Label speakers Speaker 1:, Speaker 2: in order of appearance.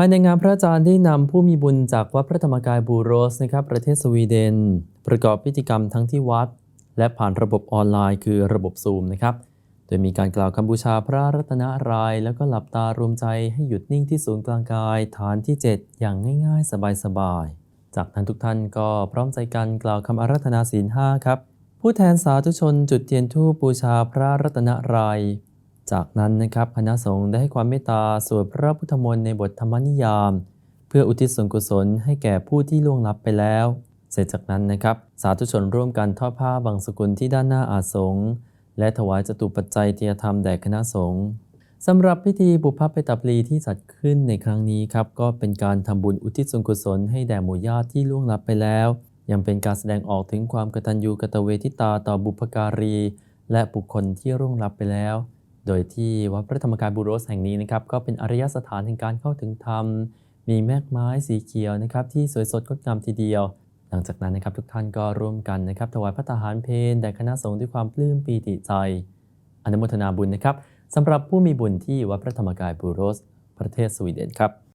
Speaker 1: ภายในงานพระอาจารย์ได้นำผู้มีบุญจากวัดพระธรรมกายบูโรสนะครับประเทศสวีเดน ประกอบพิธีกรรมทั้งที่วัด และผ่านระบบออนไลน์ คือระบบซูมนะครับโดยมีการกล่าวคำบูชาพระรัตนาราย แล้วก็หลับตารวมใจให้หยุดนิ่งที่ศูนย์กลางกาย ฐานที่ 7 อย่างง่าย ๆ สบายๆ จากนั้นทุกท่านก็พร้อมใจกันกล่าวคำอารัธนาศีลห้าครับ ผู้แทนสาธุชนจุดเทียนธูปบูชาพระรัตนาราย จากนั้นนะครับคณะสงฆ์ได้ให้ความเมตตาสวดพระพุทธมนต์ในบทธรรมนิยาม เพื่ออุทิศส่วนกุศลให้แก่ผู้ที่ล่วงลับไปแล้ว เสร็จจากนั้นนะครับ สาธุชนร่วมกันทอดผ้าบางสกุลที่ด้านหน้าอาสงฆ์และถวายจตุปัจจัยเทียธรรมแด่คณะสงฆ์สำหรับพิธีบุพเพตปลีที่จัดขึ้นในครั้งนี้ครับก็เป็นการทำบุญอุทิศส่วนกุศลให้แด่หมู่ญาติที่ล่วงลับไปแล้ว ยังเป็นการแสดงออกถึงความกตัญญูกตเวทิตาต่อบุพการี และบุคคลที่ร่วงลับไปแล้ว โดยที่วัดพระธรรมกายบูโรสแห่งนี้นะครับก็เป็นอารยสถานแห่งการเข้าถึงธรรม มีแมกไม้สีเขียวนะครับที่สวยสดงดงามทีเดียว หลังจากนั้นนะครับทุกท่านก็ร่วมกันนะครับถวายพระทหารเพลแด่คณะสงฆ์ด้วยความปลื้มปีติใจ อนุโมทนาบุญนะครับสำหรับผู้มีบุญที่วัดพระธรรมกายบูโรสประเทศสวีเดนครับ